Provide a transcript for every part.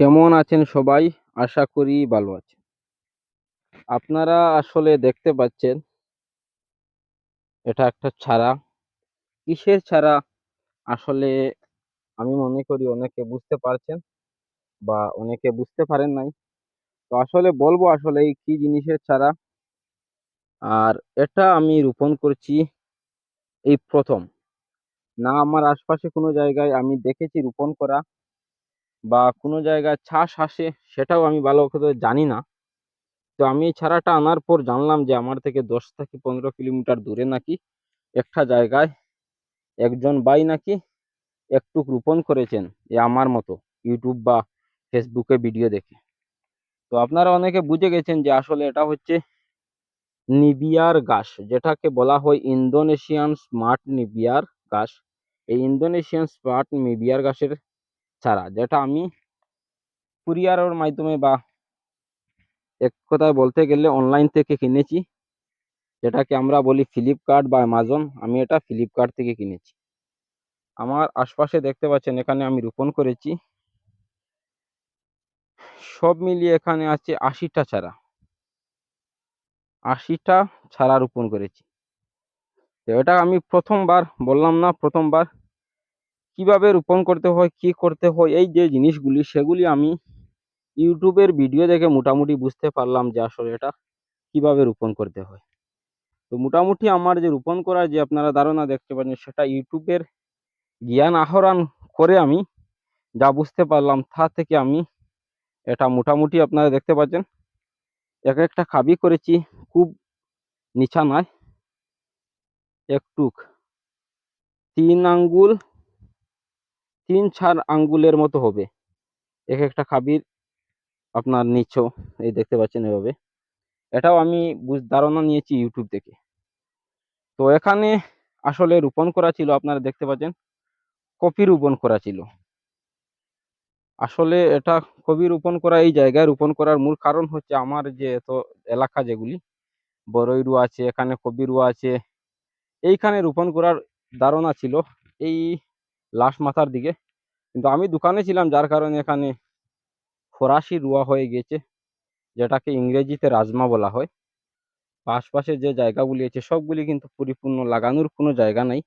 কেমন আছেন সবাই? আশা করি ভালো আছেন। আপনারা আসলে দেখতে পাচ্ছেন এটা একটা ছাড়া। কিসের ছাড়া? আসলে আমি মনে করি অনেকে বুঝতে পারছেন বা অনেকে বুঝতে পারেন নাই। তো আসলে বলব আসলে এই কি জিনিসের ছাড়া? আর এটা আমি রোপণ করছি এই প্রথম। না আমার আশপাশে কোনো জায়গায় আমি দেখেছি রোপণ করা। বা কোনো জায়গায় ছাস আসে সেটাও আমি ভালো করে জানি না। তো আমি এই আনার পর জানলাম যে আমার থেকে দশ থেকে পনেরো কিলোমিটার দূরে নাকি একটা জায়গায় একজন ভাই নাকি একটু রোপণ করেছেন এ আমার মতো ইউটিউব বা ফেসবুকে ভিডিও দেখে। তো আপনারা অনেকে বুঝে গেছেন যে আসলে এটা হচ্ছে নিবিয়ার গাছ যেটাকে বলা হয় ইন্দোনেশিয়ান স্মার্ট নিবিয়ার গাছ এই ইন্দোনেশিয়ান স্মার্ট নিবিয়ার গাছের চারা যেটা আমি কুরিয়ারের মাধ্যমে বা এক কথায় বলতে গেলে অনলাইন থেকে কিনেছি। যেটাকে আমরা বলি ফ্লিপকার্ট বা অ্যামাজন আমি এটা ফ্লিপকার্ট থেকে কিনেছি। আমার আশপাশে দেখতে পাচ্ছেন, এখানে আমি রোপণ করেছি। সব মিলিয়ে এখানে আছে আশিটা চারা আশিটা চারা রোপণ করেছি। তো এটা আমি প্রথমবার বললাম না, প্রথমবার কীভাবে রোপণ করতে হয়, কি করতে হয়, এই যে জিনিসগুলি, সেগুলি আমি ইউটিউবের ভিডিও দেখে মোটামুটি বুঝতে পারলাম যে আসলে এটা কীভাবে রোপণ করতে হয়। তো মোটামুটি আমার যে রোপণ করার যে আপনারা ধারণা দেখতে পাচ্ছেন, সেটা ইউটিউবের জ্ঞান আহরণ করে আমি যা বুঝতে পারলাম, তা থেকে আমি এটা মোটামুটি আপনারা দেখতে পাচ্ছেন। এক একটা খাবি করেছি, খুব নিচা নয় একটুক, তিন আঙ্গুল তিন চার আঙ্গুলের মতো হবে। এক একটা খাবির আপনার নিচেও এই দেখতে পাচ্ছেন এভাবে। এটাও আমি বুঝ- ধারণা নিয়েছি ইউটিউব থেকে। তো এখানে আসলে রোপণ করা ছিল, আপনারা দেখতে পাচ্ছেন, কপি রোপণ করা ছিল। আসলে এটা কবি রোপণ করা, এই জায়গায় রোপণ করার মূল কারণ হচ্ছে আমার যে এত এলাকা যেগুলি বড়ই রুয়া আছে, এখানে কবি রুয়া আছে, এইখানে রোপণ করার ধারণা ছিল। এই লাস্ট মাথার দিকে। কিন্তু আমি দোকানে ছিলাম, যার কারণে এখানে ফরাসি রুয়া হয়ে গেছে যেটাকে ইংরেজিতে রাজমা বলা হয়। আশপাশে যে জায়গাগুলি আছে, সবগুলি কিন্তু পরিপূর্ণ, লাগানোর কোনো জায়গা নাই।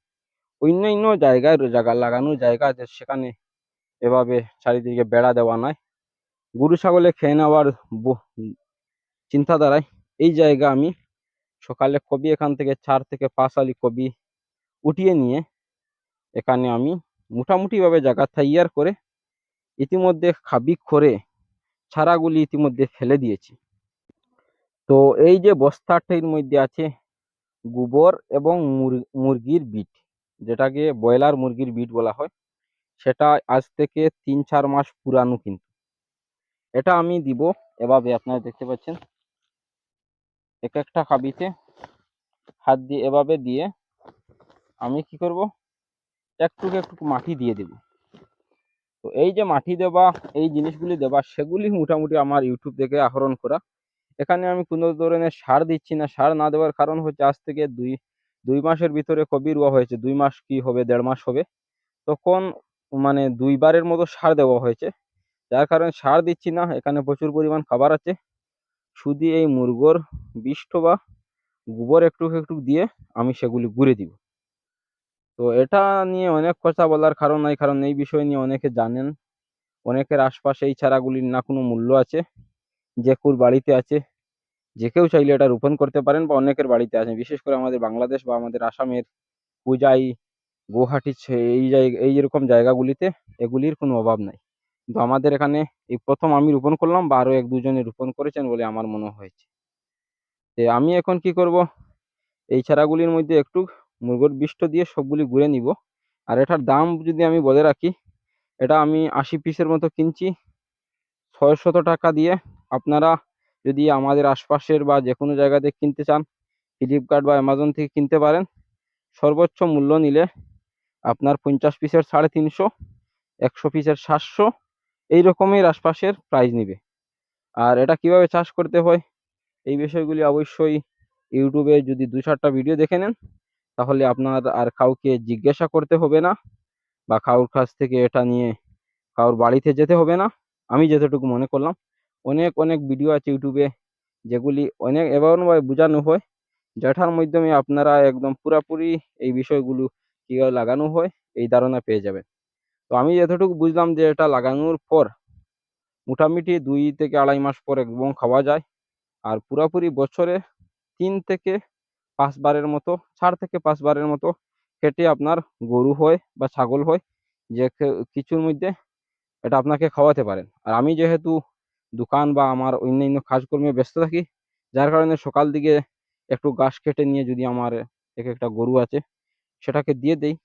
অন্যান্য জায়গায় জায়গা, লাগানোর জায়গা আছে, সেখানে এভাবে চারিদিকে বেড়া দেওয়া নাই গরু ছাগলে খেয়ে নেওয়ার চিন্তাধারায় এই জায়গা আমি সকালে কবি এখান থেকে চার থেকে পাঁচ আলি কবি উঠিয়ে নিয়ে এখানে আমি মোটামুটিভাবে জায়গা তৈয়ার করে ইতিমধ্যে খাবি করে চারাগুলি ইতিমধ্যে ফেলে দিয়েছি। তো এই যে বস্তাটির মধ্যে আছে গোবর এবং মুর- মুরগির বিট, যেটাকে ব্রয়লার মুরগির বিট বলা হয়, সেটা আজ থেকে তিন চার মাস পুরানো কিন্তু। এটা আমি দিব, এভাবে আপনারা দেখতে পাচ্ছেন। এক একটা খাবিতে হাত দিয়ে এভাবে দিয়ে আমি কি করব? একটু একটু মাটি দিয়ে দেব। তো এই যে মাটি দেওয়া, এই জিনিসগুলি দেওয়া, সেগুলি মোটামুটি আমার ইউটিউব থেকে আহরণ করা। এখানে আমি কোনো ধরনের সার দিচ্ছি না। সার না দেওয়ার কারণ হচ্ছে আজ থেকে দুই দুই মাসের ভিতরে কবি রোয়া হয়েছে। দুই মাস কি হবে, দেড় মাস হবে। তখন মানে দুইবারের মতো সার দেওয়া হয়েছে। যার কারণে সার দিচ্ছি না। এখানে প্রচুর পরিমাণ খাবার আছে। শুধু এই মুরগোর বিষ্ট বা গোবর একটু একটু দিয়ে আমি সেগুলি গুঁড়ে দিব। তো এটা নিয়ে অনেক কথা বলার কারণ নাই, কারণ এই বিষয় নিয়ে অনেকে জানেন। অনেকের আশপাশে এই চারাগুলির না কোনো মূল্য আছে। যে কুর বাড়িতে আছে, যে কেউ চাইলে এটা রোপণ করতে পারেন বা অনেকের বাড়িতে আছে। বিশেষ করে আমাদের বাংলাদেশ বা আমাদের আসামের পূজাই, গুয়াহাটি এই জায়গা, এই এরকম জায়গাগুলিতে এগুলির কোনো অভাব নাই। কিন্তু আমাদের এখানে এই প্রথম আমি রোপণ করলাম বা আরও এক দুজনে রোপণ করেছেন বলে আমার মনে হয়েছে। আমি এখন কি করব? এই চারাগুলির মধ্যে একটু মুরগোর বিষ্ট দিয়ে সবগুলি গুঁড়ে নিব। আর এটার দাম যদি আমি বলে রাখি, এটা আমি আশি পিসের মতো কিনছি। ছয়শত টাকা দিয়ে আপনারা যদি আমাদের আশপাশের বা যে কোনো জায়গাতে কিনতে চান, ফ্লিপকার্ট বা অ্যামাজন থেকে কিনতে পারেন। সর্বোচ্চ মূল্য নিলে আপনার পঞ্চাশ পিসের সাড়ে তিনশো, একশো পিসের সাতশো, এই রকমের আশপাশের প্রাইস নিবে। আর এটা কীভাবে চাষ করতে হয়, এই বিষয়গুলি অবশ্যই ইউটিউবে যদি দু চারটা ভিডিও দেখে নেন তাহলে আপনার আর কাউকে জিজ্ঞাসা করতে হবে না বা কারোর কাছ থেকে এটা নিয়ে কারোর বাড়িতে যেতে হবে না। আমি যতটুকু মনে করলাম, অনেক অনেক ভিডিও আছে ইউটিউবে যেগুলি অনেক এমনভাবে বোঝানো হয়, যেটার মাধ্যমে আপনারা একদম পুরাপুরি এই বিষয়গুলো কীভাবে লাগানো হয়, এই ধারণা পেয়ে যাবেন। তো আমি যতটুকু বুঝলাম যে এটা লাগানোর পর মোটামুটি দুই থেকে আড়াই মাস পর এবং খাওয়া যায়। আর পুরাপুরি বছরে তিন থেকে পাঁচবারের মতো চার থেকে পাঁচবারের মতো কেটে আপনার গরু হয় বা ছাগল হয়, যে কিছুর মধ্যে এটা আপনাকে খাওয়াতে পারেন। আর আমি যেহেতু দোকান বা আমার অন্যান্য কাজকর্মে ব্যস্ত থাকি, যার কারণে সকাল দিকে একটু ঘাস কেটে নিয়ে যদি আমার এক একটা গরু আছে, সেটাকে দিয়ে দেই,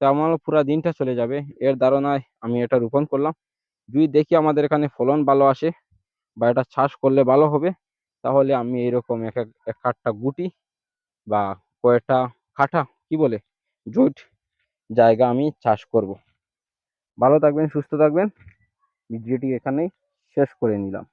তো আমার পুরা দিনটা চলে যাবে। এর ধারণায় আমি এটা রোপণ করলাম। যদি দেখি আমাদের এখানে ফলন ভালো আসে বা এটা চাষ করলে ভালো হবে, তাহলে আমি এরকম এক এক একটা গুটি বা কয়েকটা কাঠা কি বলে জুট জায়গা আমি চাষ করব। ভালো থাকবেন, সুস্থ থাকবেন। ভিডিওটি এখানেই শেষ করে নিলাম।